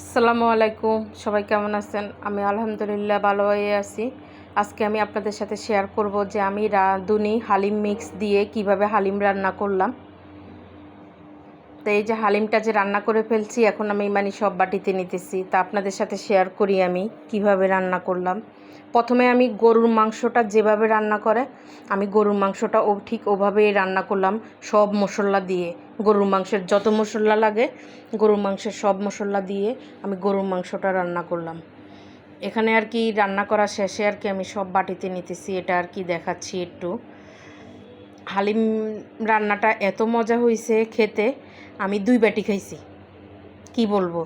আসসালামু আলাইকুম। সবাই কেমন আছেন? আমি আলহামদুলিল্লাহ ভালো হয়ে আছি। আজকে আমি আপনাদের সাথে শেয়ার করব যে আমি রাঁধুনি হালিম মিক্স দিয়ে কীভাবে হালিম রান্না করলাম। তো এই যে হালিমটা যে রান্না করে ফেলছি, এখন আমি মানে সব বাটিতে নিতেছি। তা আপনাদের সাথে শেয়ার করি আমি কীভাবে রান্না করলাম। প্রথমে আমি গরুর মাংসটা যেভাবে রান্না করে, আমি গরুর মাংসটা ও ঠিক ওভাবেই রান্না করলাম সব মশলা দিয়ে। গরুর মাংসের যত মশলা লাগে, গরুর মাংসের সব মশলা দিয়ে আমি গরুর মাংসটা রান্না করলাম। এখানে আর কি রান্না করা শেষে আর কি আমি সব বাটিতে নিতেছি, এটা আর কি দেখাচ্ছি একটু। হালিম রান্নাটা এত মজা হয়েছে খেতে আমি দুই বাটি খাইছি। কি বলব?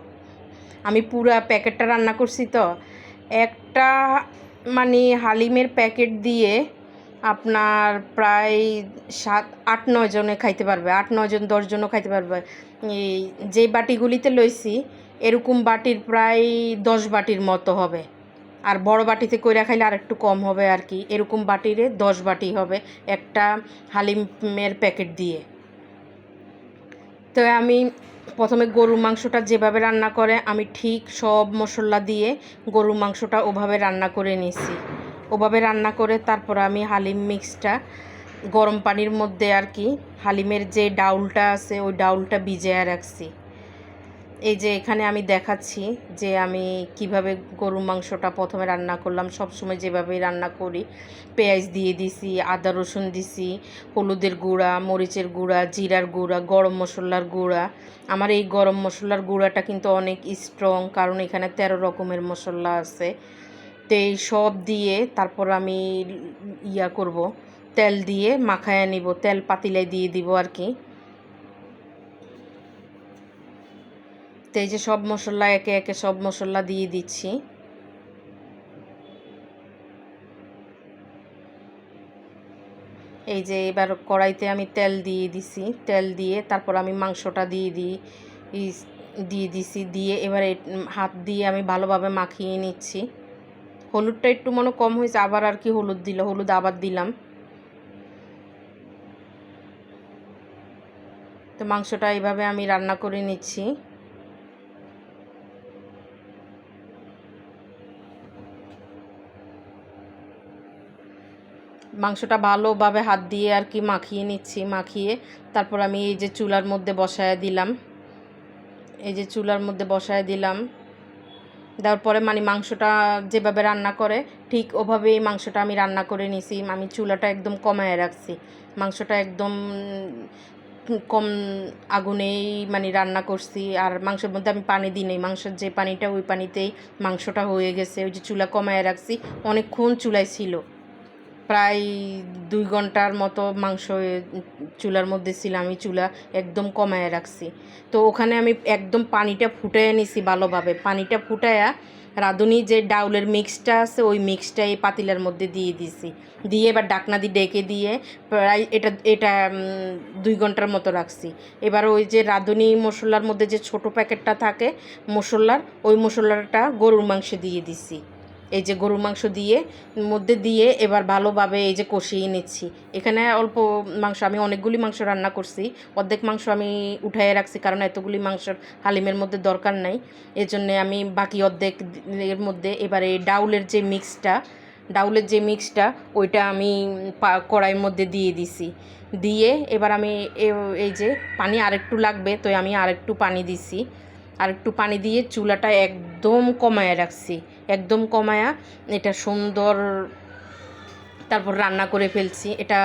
আমি পুরা প্যাকেটটা রান্না করছি তো। একটা মানে হালিমের প্যাকেট দিয়ে আপনার প্রায় সাত, আট, নয় জনে খাইতে পারবে। আট, নয় জন, দশ জনও খাইতে পারবে। এই যে বাটিগুলিতে লইছি, এরকম বাটির প্রায় দশ বাটির মতো হবে। আর বড় বাটিতে কইরা খাইলে আর একটু কম হবে আর কি। এরকম বাটিরে দশ বাটি হবে একটা হালিমের প্যাকেট দিয়ে। তো আমি প্রথমে গরুর মাংসটা যেভাবে রান্না করে, আমি ঠিক সব মশলা দিয়ে গরুর মাংসটা ওভাবে রান্না করে নিছি ওভাবে রান্না করে তারপর আমি হালিম মিক্সটা গরম পানির মধ্যে আর কি, হালিমের যে ডাউলটা আছে, ওই ডাউলটা ভিজিয়ে রাখছি। এই যে এখানে আমি দেখাচ্ছি যে আমি কীভাবে গরুর মাংসটা প্রথমে রান্না করলাম। সব সময় যেভাবে রান্না করি, পেঁয়াজ দিয়ে দিছি, আদা রসুন দিছি, হলুদের গুঁড়া, মরিচের গুঁড়া, জিরার গুঁড়া, গরম মশলার গুঁড়া। আমার এই গরম মশলার গুঁড়াটা কিন্তু অনেক স্ট্রং কারণ এখানে তেরো রকমের মশলা আছে। তো এই সব দিয়ে তারপর আমি ইয়া করব, তেল দিয়ে মাখায় নিব, তেল পাতিলায় দিয়ে দিব আর কি। তো এই যে সব মশলা, একে একে সব মশলা দিয়ে দিচ্ছি। এই যে এবার কড়াইতে আমি তেল দিয়ে দিছি। তেল দিয়ে তারপর আমি মাংসটা দিয়ে দিই দিয়ে দিছি। দিয়ে এবারে হাত দিয়ে আমি ভালোভাবে মাখিয়ে নিচ্ছি। হলুদটা একটু মনে কম হয়েছে, আবার আর কি হলুদ দিল, হলুদ আবার দিলাম। তো মাংসটা এইভাবে আমি রান্না করে নিচ্ছি। মাংসটা ভালোভাবে হাত দিয়ে আর কি মাখিয়ে নিচ্ছি, মাখিয়ে। তারপর আমি এই যে চুলার মধ্যে বসায় দিলাম। এই যে চুলার মধ্যে বসায় দিলাম। দেওয়ার পরে মানে মাংসটা যেভাবে রান্না করে, ঠিক ওভাবেই মাংসটা আমি রান্না করে নিছি। আমি চুলাটা একদম কমায় রাখছি। মাংসটা একদম কম আগুনেই মানে রান্না করছি। আর মাংসের মধ্যে আমি পানি দিই নেই। মাংসের যে পানিটা, ওই পানিতেই মাংসটা হয়ে গেছে। ওই যে চুলা কমায় রাখছি। অনেকক্ষণ চুলায় ছিল। প্রায় দুই ঘণ্টার মতো মাংস চুলার মধ্যে ছিল আমি চুলা একদম কমায় রাখছি। তো ওখানে আমি একদম পানিটা ফুটাইয়া নিছি ভালোভাবে। পানিটা ফুটাইয়া রাঁধুনি যে ডাউলের মিক্সটা আছে, ওই মিক্সটা এই পাতিলার মধ্যে দিয়ে দিছি। দিয়ে এবার ডাকনা দিয়ে ডেকে দিয়ে প্রায় এটা এটা দুই ঘণ্টার মতো রাখছি। এবার ওই যে রাঁধুনি মশলার মধ্যে যে ছোট প্যাকেটটা থাকে মশলার, ওই মশলাটা গরুর মাংসে দিয়ে দিছি। এই যে গরুর মাংস দিয়ে, মধ্যে দিয়ে এবার ভালোভাবে এই যে কষিয়ে নিচ্ছি। এখানে অল্প মাংস, আমি অনেকগুলি মাংস রান্না করছি। অর্ধেক মাংস আমি উঠাইয়ে রাখছি কারণ এতগুলি মাংসর হালিমের মধ্যে দরকার নাই। এজন্যে আমি বাকি অর্ধেক এর মধ্যে এবার ডাউলের যে মিক্সটা, ডাউলের যে মিক্সটা, ওইটা আমি কড়াইয়ের মধ্যে দিয়ে দিছি। দিয়ে এবার আমি এই যে পানি আরেকটু লাগবে, তো আমি আরেকটু পানি দিছি। আর একটু পানি দিয়ে চুলাটা একদম কমায়া রাখছি। একদম কমায়া এটা সুন্দর তারপর রান্না করে ফেলছি। এটা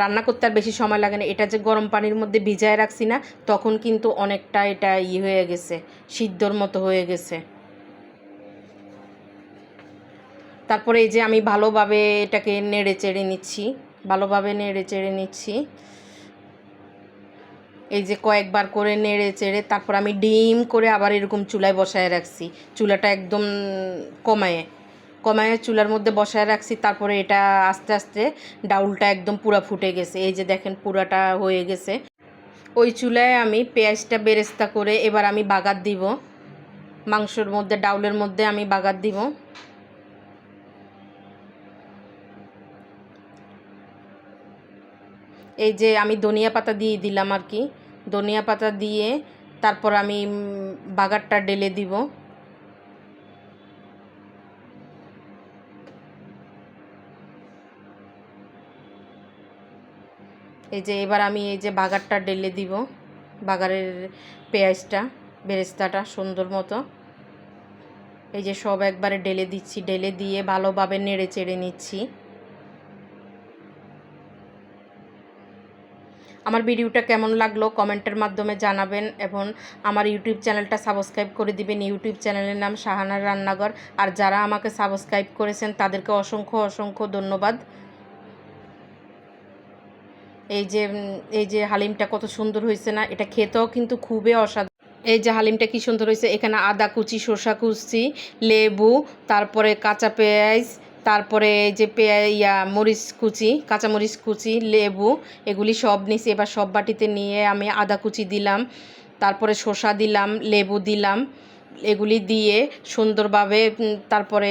রান্না করতে আর বেশি সময় লাগে না। এটা যে গরম পানির মধ্যে ভিজায় রাখছি না, তখন কিন্তু অনেকটা এটা ই হয়ে গেছে, সিদ্ধর মতো হয়ে গেছে। তারপরে এই যে আমি ভালোভাবে এটাকে নেড়ে চেড়ে নিচ্ছি, ভালোভাবে নেড়ে চেড়ে নিচ্ছি। এই যে কয়েকবার করে নেড়ে চেড়ে, তারপর আমি ডিম করে আবার এরকম চুলায় বসায় রাখছি। চুলাটা একদম কমায়ে কমায়ে চুলার মধ্যে বসায় রাখছি, তারপরে এটা আস্তে আস্তে ডাউলটা একদম পুরা ফুটে গেছে। এই যে দেখেন পুরাটা হয়ে গেছে। ওই চুলায় আমি পেঁয়াজটা বেরেস্তা করে এবার আমি বাগার দিব। মাংসর মধ্যে, ডাউলের মধ্যে আমি বাগার দিব। এই যে আমি ধনিয়া পাতা দিয়ে দিলাম আর কি। ধনিয়া পাতা দিয়ে তারপর আমি বাগারটা ডেলে দিব। এই যে এবার আমি এই যে বাগারটা ডেলে দিব, বাগারের পেঁয়াজটা, বেরেস্তাটা সুন্দর মতো। এই যে সব একবারে ডেলে দিচ্ছি ডেলে দিয়ে ভালোভাবে নেড়ে চেড়ে নিচ্ছি। আমার ভিডিওটা কেমন লাগল কমেন্টের মাধ্যমে জানাবেন এবং আমার ইউটিউব চ্যানেলটা সাবস্ক্রাইব করে দিবেন। ইউটিউব চ্যানেলের নাম শাহানার রান্নাঘর। আর যারা আমাকে সাবস্ক্রাইব করেছেন, তাদেরকে অসংখ্য অসংখ্য ধন্যবাদ। এই যে এই যে হালিমটা কত সুন্দর হয়েছে না, এটা খেতেও কিন্তু খুবই অসাধারণ। এই যে হালিমটা কি সুন্দর হয়েছে, এখানে আদা কুচি, শসা কুচি, লেবু, তারপরে কাঁচা পেঁয়াজ তারপরে যে পেয়া, ইয়া, মরিচ কুচি কাঁচামরিচ কুচি, লেবু, এগুলি সব নিছি। এবার সব বাটিতে নিয়ে আমি আদা কুচি দিলাম, তারপরে শসা দিলাম, লেবু দিলাম, এগুলি দিয়ে সুন্দরভাবে তারপরে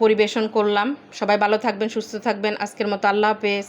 পরিবেশন করলাম। সবাই ভালো থাকবেন, সুস্থ থাকবেন। আজকের মতো আল্লাহ হাফেজ।